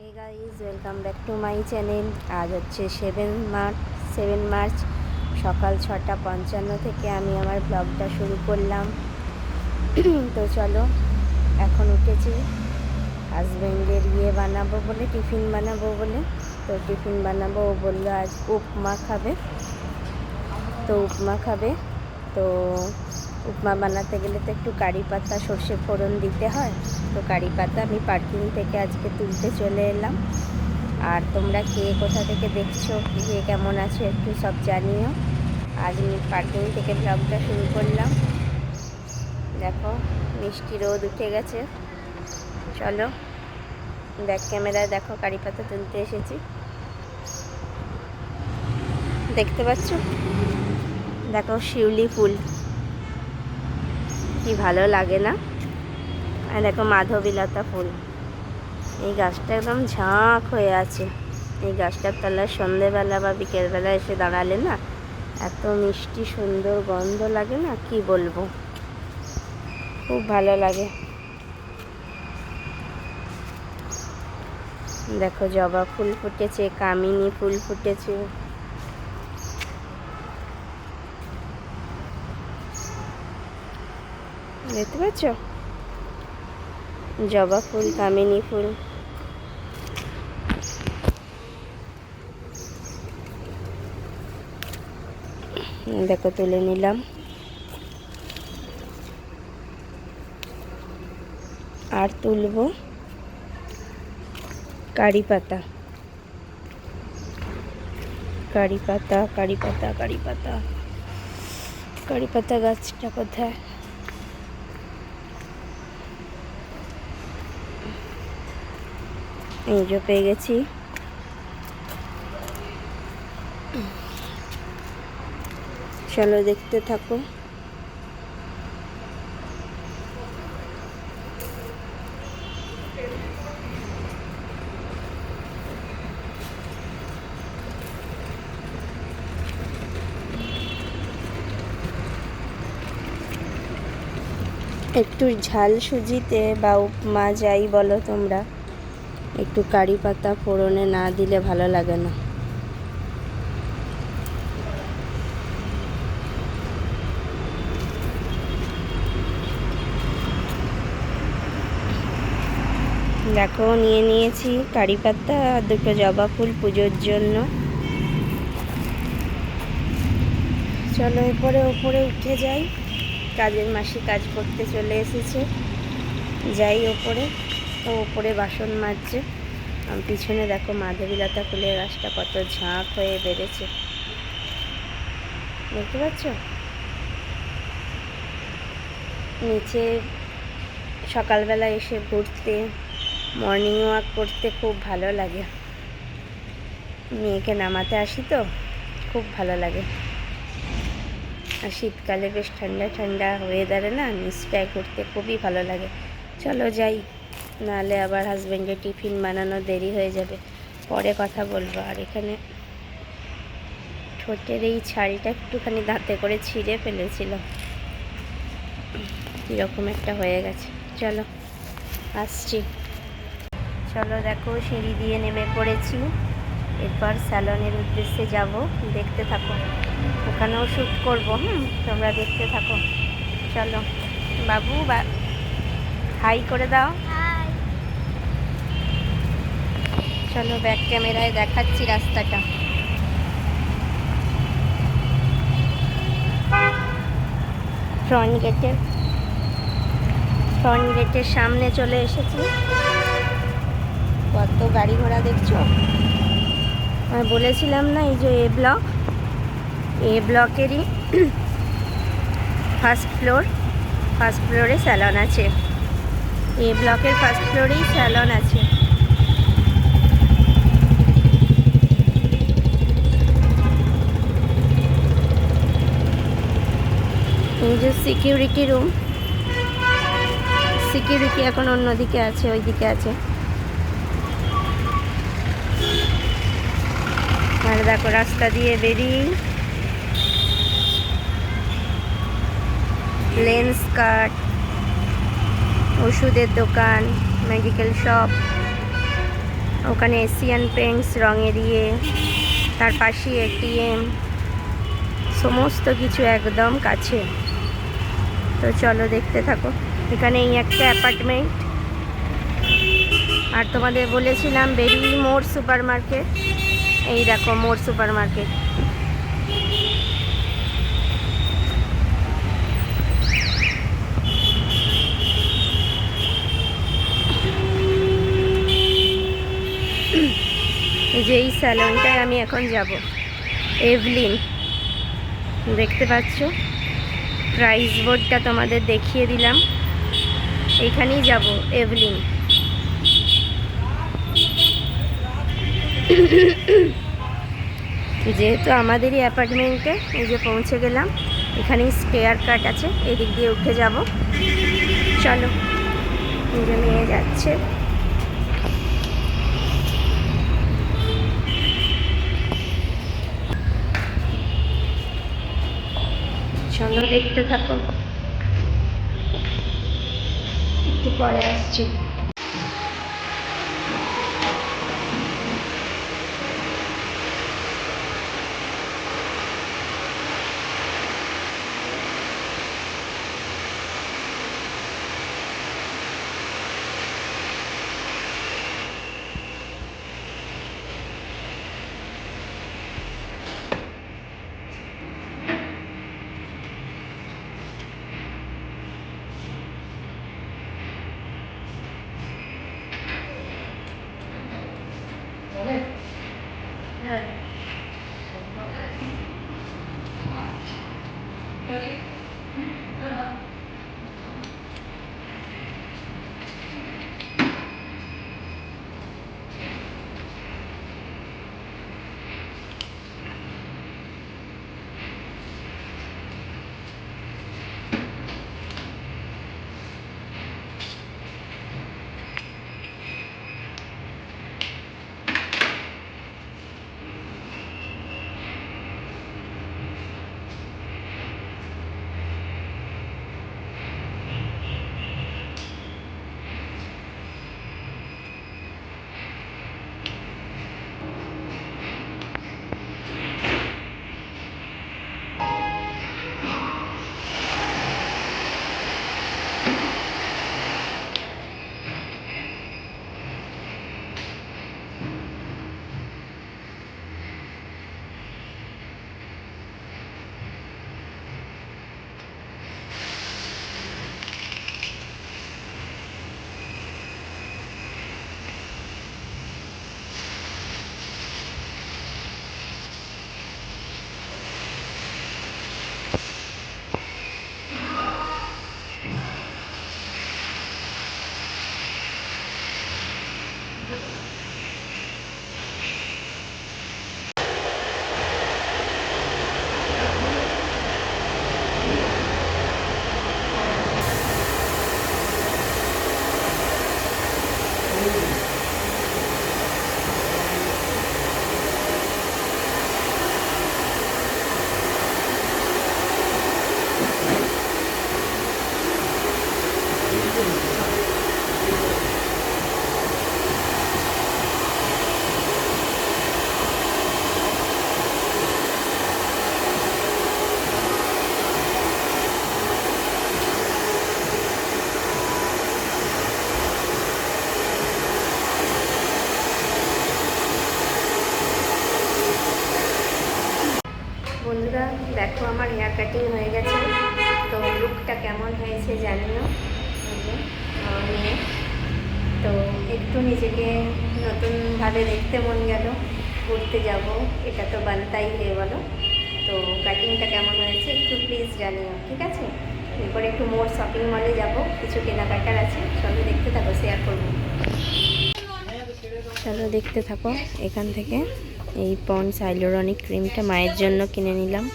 Guys welcome back to my channel আজ হচ্ছে seven March seven March সকাল ছটা পঞ্চান্ন থেকে আমি আমার ব্লগটা শুরু করলাম। তো চলো, এখন উঠেছি। হাজব্যান্ডের ইয়ে বানাবো বলে, টিফিন বানাবো বলে। তো টিফিন বানাবো, ও বলল আজ উপমা খাবে। তো উপমা খাবে। তো উপমা বানাতে গেলে তো একটু কারি পাতা, সর্ষে ফোড়ন দিতে হয়। তো কারি পাতা আমি পার্কিং থেকে আজকে তুলতে চলে এলাম। আর তোমরা কে কোথা থেকে দেখছ, কে কেমন আছো একটু সব জানিও। আজ আমি পার্কিং থেকে ব্লগটা শুরু করলাম। দেখো, মিষ্টি রোদ উঠে গেছে। চলো, ব্যাক ক্যামেরায় দেখো কারি পাতা তুলতে এসেছি। দেখতে পাচ্ছ? দেখো শিউলি ফুল। কি ভালো লাগে না? আর দেখো মাধবীলতা ফুল। এই গাছটা একদম ঝাঁক হয়ে আছে। এই গাছটার তলায় সন্ধেবেলা বা বিকেলবেলা এসে দাঁড়ালে না, এত মিষ্টি সুন্দর গন্ধ লাগে না? কি বলব? খুব ভালো লাগে। দেখো জবা ফুল ফুটেছে, কামিনী ফুল ফুটেছে। দেখতে পাচ্ছ? জবা ফুল, কামিনী ফুল। দেখো, তুলে নিলাম। আর তুলবো কারি পাতা। কারি পাতা কারি পাতা কারি পাতা। কারি পাতা গাছটা কোথায়? এই পেয়ে গেছি। চলো দেখতে থাকো। একটু ঝাল সুজিতে বা উপমা যাই বলো তোমরা। একটু কারি পাতা ফোড়নে না দিলে ভালো লাগে না। দেখো, নিয়ে নিয়েছি কারি পাতা আর দুটো জবা ফুল পুজোর জন্য। চলো এরপরে ওপরে উঠে যাই। কাজের মাসি কাজ করতে চলে এসেছে। যাই ওপরে। ও ওপরে বাসন মাজছে। পিছনে দেখো মাধবীলতা ফুলের গাছটা কত ঝাঁক হয়ে বেড়েছে। দেখতে পাচ্ছ? নিচে সকালবেলা এসে ঘুরতে মর্নিং ওয়াক করতে খুব ভালো লাগে। মেয়েকে নামাতে আসি তো, খুব ভালো লাগে। আর শীতকালে বেশ ঠান্ডা ঠান্ডা ওয়েদারে না নিচটায় ঘুরতে খুবই ভালো লাগে। চলো যাই। নাহলে আবার হাজব্যান্ডের টিফিন বানানো দেরি হয়ে যাবে। পরে কথা বলব। আর এখানে ঠোঁটের এই ছালটা একটুখানি দাঁতে করে ছিঁড়ে ফেলেছিল। কীরকম একটা হয়ে গেছে। চলো, আসছি। চলো দেখো, সিঁড়ি দিয়ে নেমে পড়েছি। এরপর স্যালনের উদ্দেশ্যে যাব। দেখতে থাকো। ওখানেও শ্যুট করব, হুম? তোমরা দেখতে থাকো। চলো। বাবু, বা হাই করে দাও। চলো ব্যাক ক্যামেরায় দেখাচ্ছি রাস্তাটা। ফ্রন্ট গেটের ফ্রন্ট গেটের সামনে চলে এসেছি। কত গাড়ি ঘোড়া দেখছ? আমি বলেছিলাম না, এই যে এ ব্লক এ ব্লকেরই ফার্স্ট ফ্লোর ফার্স্ট ফ্লোরে স্যালন আছে। এ ব্লকের ফার্স্ট ফ্লোরেই স্যালন আছে। যে সিকিউরিটি রুম সিকিউরিটি এখন অন্যদিকে আছে, ওইদিকে আছে। আর দেখো, রাস্তা দিয়ে বেরিয়ে লেন্স কাট ওষুধের দোকান মেডিকেল শপ ওখানে এশিয়ান পেন্টস রঙে দিয়ে, তার পাশে এটিএম সমস্ত কিছু একদম কাছে। তো চলো দেখতে থাকো। এখানে এই একটা অ্যাপার্টমেন্ট আর তোমাদের বলেছিলাম বেরি মোর সুপার মার্কেট এই দেখো মোর সুপার মার্কেট যে এই স্যালনটায় আমি এখন যাব। এভলিন দেখতে পাচ্ছ? প্রাইস বোর্ডটা তোমাদের দেখিয়ে দিলাম। এইখানেই যাব এভলিন যেহেতু আমাদেরই অ্যাপার্টমেন্টে, এই যে পৌঁছে গেলাম, এখানেই স্পেয়ার কাট আছে, এদিক দিয়ে উঠে যাব। চলো নিজে যে মেয়ে যাচ্ছে। চলো দেখতে থাকো একটু পরে আসছি। কাটিং হয়ে গেছে। তো লুকটা কেমন হয়েছে জানিও। এই যে মেয়ে তো একটু নিজেকে নতুনভাবে দেখতে মন গেল, ঘুরতে যাব, এটা তো বানতাই হয়ে বলো তো কাটিংটা কেমন হয়েছে একটু প্লিজ জানিও, ঠিক আছে? এরপরে একটু মোর শপিং মলে যাব, কিছু কেনাকাটার আছে চলো দেখতে থাকো শেয়ার করব। চলো দেখতে থাকো, এখান থেকে এই পন্স হাইলোরনিক ক্রিমটা মায়ের জন্য কিনে নিলাম।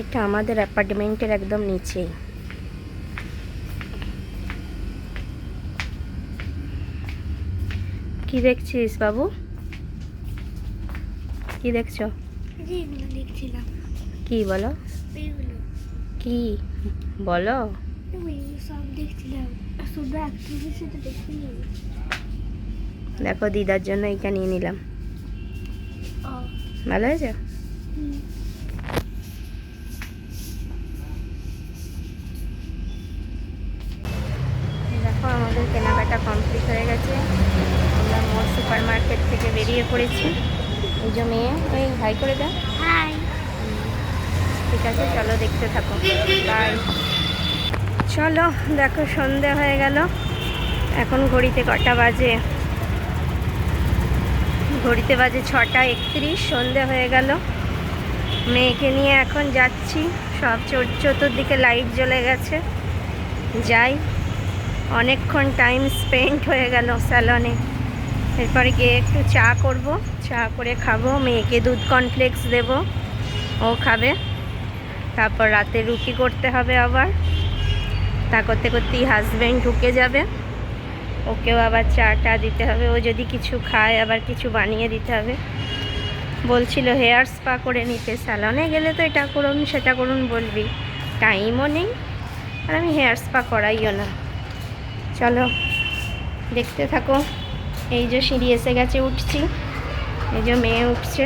এটা আমাদের অ্যাপার্টমেন্টের একদম নিচেই। কি দেখছিস বাবু? কি দেখছ? দেখছিলাম। কি বলো? কি? বলো। সব দেখছিলাম। দেখো দিদার জন্য এইটা নিয়ে নিলাম। ভালো হয়েছে? দেখো আমাদের কেনাকাটা কমপ্লিট হয়ে গেছে। আমরা সুপার মার্কেট থেকে বেরিয়ে পড়েছি। এই যে মেয়ে ওই হাই করে দাও হাই। ঠিক আছে চলো দেখতে থাকো। বাই চলো দেখো সন্ধে হয়ে গেল। এখন ঘড়িতে কটা বাজে? ঘড়িতে বাজে ছটা একত্রিশ সন্ধে হয়ে গেল। মেয়েকে নিয়ে এখন যাচ্ছি। সব চোর- চতুর্দিকে লাইট জ্বলে গেছে। যাই অনেকক্ষণ টাইম স্পেন্ড হয়ে গেল স্যালনে এরপরে গিয়ে একটু চা করব। চা করে খাব। মেয়েকে দুধ কর্নফ্লেক্স দেবো। ও খাবে। তারপর রাতে রুটি করতে হবে আবার। তা করতে করতেই হাজব্যান্ড ঢুকে যাবে। ওকেও আবার চাটা দিতে হবে। ও যদি কিছু খায়, আবার কিছু বানিয়ে দিতে হবে। বলছিল, হেয়ার স্পা করে নিতে। স্যালনে গেলে তো এটা করুন, সেটা করুন বলবি। টাইমও নেই। আর আমি হেয়ার স্পা করাইও না। চলো, দেখতে থাকো। এই যে সিঁড়ি এসে গেছে উঠছি এই যে মেয়ে উঠছে